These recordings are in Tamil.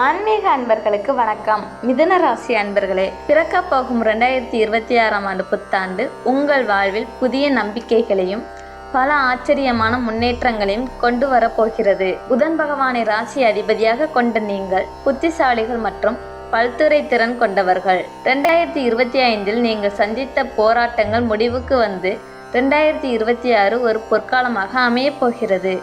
ஆன்மீக அன்பர்களுக்கு வணக்கம். மிதுன ராசி அன்பர்களே பிறக்க போகும் ரெண்டாயிரத்தி இருபத்தி ஆறாம் ஆண்டு புத்தாண்டு உங்கள் வாழ்வில் புதிய நம்பிக்கைகளையும் பல ஆச்சரியமான முன்னேற்றங்களையும் கொண்டு வரப்போகிறது புதன் பகவானை ராசி அதிபதியாக கொண்ட நீங்கள் புத்திசாலிகள் மற்றும் பல்துறை திறன் கொண்டவர்கள். ரெண்டாயிரத்தி இருபத்தி ஐந்தில் நீங்கள் சந்தித்த போராட்டங்கள் முடிவுக்கு வந்து ரெண்டாயிரத்தி இருபத்தி ஆறு ஒரு பொற்காலமாக அமையப் போகிறது.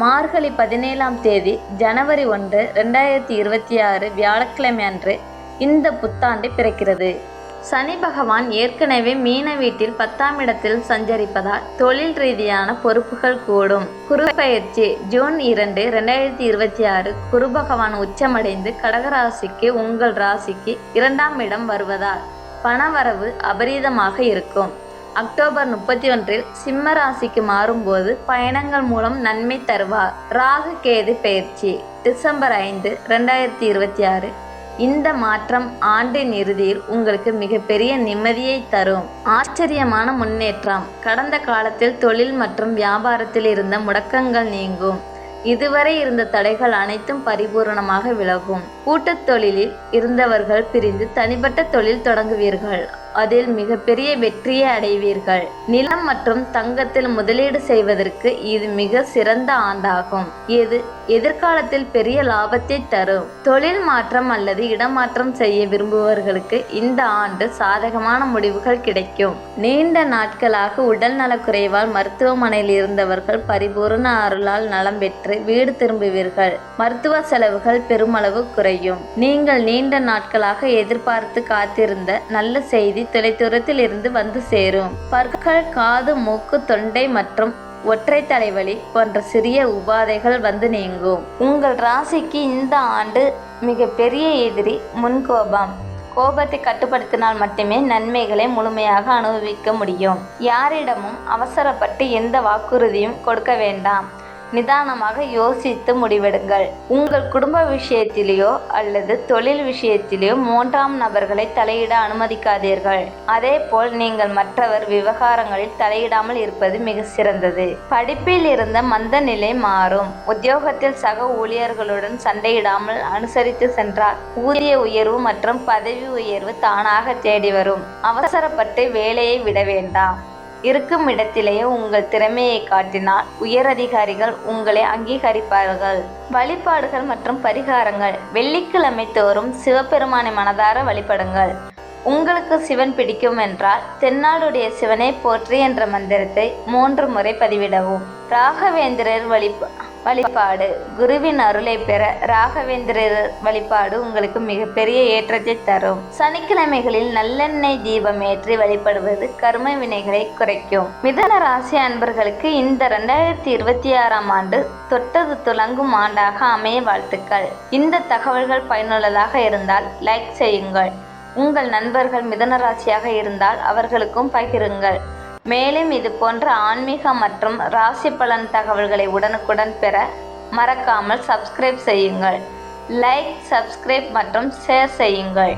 மார்கழி பதினேழாம் தேதி ஜனவரி ஒன்று ரெண்டாயிரத்தி இருபத்தி ஆறு வியாழக்கிழமை அன்று இந்த புத்தாண்டு பிறக்கிறது. சனி பகவான் ஏற்கனவே மீன வீட்டில் பத்தாம் இடத்தில் சஞ்சரிப்பதால் தொழில் ரீதியான பொறுப்புகள் கூடும். குரு பயிற்சி ஜூன் இரண்டு ரெண்டாயிரத்தி இருபத்தி ஆறு குரு பகவான் உச்சமடைந்து கடகராசிக்கு உங்கள் ராசிக்கு இரண்டாம் இடம் வருவதால் பணவரவு அபரீதமாக இருக்கும். அக்டோபர் முப்பத்தி ஒன்றில் சிம்ம ராசிக்கு மாறும்போது பயணங்கள் மூலம் நன்மை தருவார். ராகு கேது பயிற்சி டிசம்பர் ஐந்து ரெண்டாயிரத்தி இருபத்தி ஆறு. இந்த மாற்றம் ஆண்டின் இறுதியில் உங்களுக்கு மிகப்பெரிய நிம்மதியை தரும். ஆச்சரியமான முன்னேற்றம். கடந்த காலத்தில் தொழில் மற்றும் வியாபாரத்தில் இருந்த முடக்கங்கள் நீங்கும். இதுவரை இருந்த தடைகள் அனைத்தும் பரிபூரணமாக விலகும். கூட்டத் தொழிலில் இருந்தவர்கள் பிரிந்து தனிப்பட்ட தொழில் தொடங்குவீர்கள். அதில் மிகப்பெரிய வெற்றியை அடைவீர்கள். நிலம் மற்றும் தங்கத்தில் முதலீடு செய்வதற்கு இது மிக சிறந்த ஆண்டாகும். இது எதிர்காலத்தில் பெரிய லாபத்தை தரும். தொழில் மாற்றம் அல்லது இடமாற்றம் செய்ய விரும்புபவர்களுக்கு இந்த ஆண்டு சாதகமான முடிவுகள் கிடைக்கும். நீண்ட நாட்களாக உடல் நலக்குறைவால் மருத்துவமனையில் இருந்தவர்கள் பரிபூர்ண அருளால் நலம் பெற்று வீடு திரும்புவீர்கள். மருத்துவ செலவுகள் பெருமளவு குறையும். நீங்கள் நீண்ட நாட்களாக எதிர்பார்த்து காத்திருந்த நல்ல செய்தி தொலைதூரத்தில் இருந்து வந்து சேரும். பற்கள் காது மூக்கு தொண்டை மற்றும் ஒற்றை தலைவலி போன்ற சிறிய உபாதைகள் வந்து நீங்கும். உங்கள் ராசிக்கு இந்த ஆண்டு மிக பெரிய எதிரி முன்கோபம் கோபத்தை கட்டுப்படுத்தினால் மட்டுமே நன்மைகளை முழுமையாக அனுபவிக்க முடியும். யாரிடமும் அவசரப்பட்டு எந்த வாக்குறுதியும் கொடுக்க வேண்டாம். நிதானமாக யோசித்து முடிவெடுங்கள். உங்கள் குடும்ப விஷயத்திலேயோ அல்லது தொழில் விஷயத்திலேயோ மூன்றாம் நபர்களை தலையிட அனுமதிக்காதீர்கள். அதேபோல் நீங்கள் மற்றவர் விவகாரங்களில் தலையிடாமல் இருப்பது மிக சிறந்தது. படிப்பில் இருந்த மந்த நிலை மாறும். உத்தியோகத்தில் சக ஊழியர்களுடன் சண்டையிடாமல் அனுசரித்து சென்றால் ஊதிய உயர்வு மற்றும் பதவி உயர்வு தானாக தேடி வரும் அவசரப்பட்டு வேலையை விட வேண்டாம். இருக்கும் இடத்திலேயே உங்கள் திறமையை காட்டினால் உயர் அதிகாரிகள் உங்களை அங்கீகரிப்பார்கள். வழிபாடுகள் மற்றும் பரிகாரங்கள் வெள்ளிக்கிழமை தோறும் சிவபெருமானை மனதார வழிபடுங்கள். உங்களுக்கு சிவன் பிடிக்கும் என்றால் தென்னாடுடைய சிவனை போற்றி என்ற மந்திரத்தை மூன்று முறை பதிவிடவும். ராகவேந்திரர் வழிபா வழிபாடு. குருவின் அருளை பெற ராகவேந்திரர் வழிபாடு உங்களுக்கு மிகப்பெரிய ஏற்றத்தை தரும். சனிக்கிழமைகளில் நல்லெண்ணெய் தீபம் ஏற்றி வழிபடுவது கர்ம வினைகளை குறைக்கும். மிதன ராசி அன்பர்களுக்கு இந்த ரெண்டாயிரத்தி இருபத்தி ஆறாம் ஆண்டு தொட்டது துலங்கும் ஆண்டாக அமைய வாழ்த்துக்கள். இந்த தகவல்கள் பயனுள்ளதாக இருந்தால் லைக் செய்யுங்கள். உங்கள் நண்பர்கள் மிதன ராசியாக இருந்தால் அவர்களுக்கும் பகிருங்கள். மேலும் இது போன்ற ஆன்மீக மற்றும் ராசி பலன் தகவல்களை உடனுக்குடன் பெற மறக்காமல் சப்ஸ்கிரைப் செய்யுங்கள். லைக் சப்ஸ்கிரைப் மற்றும் ஷேர் செய்யுங்கள்.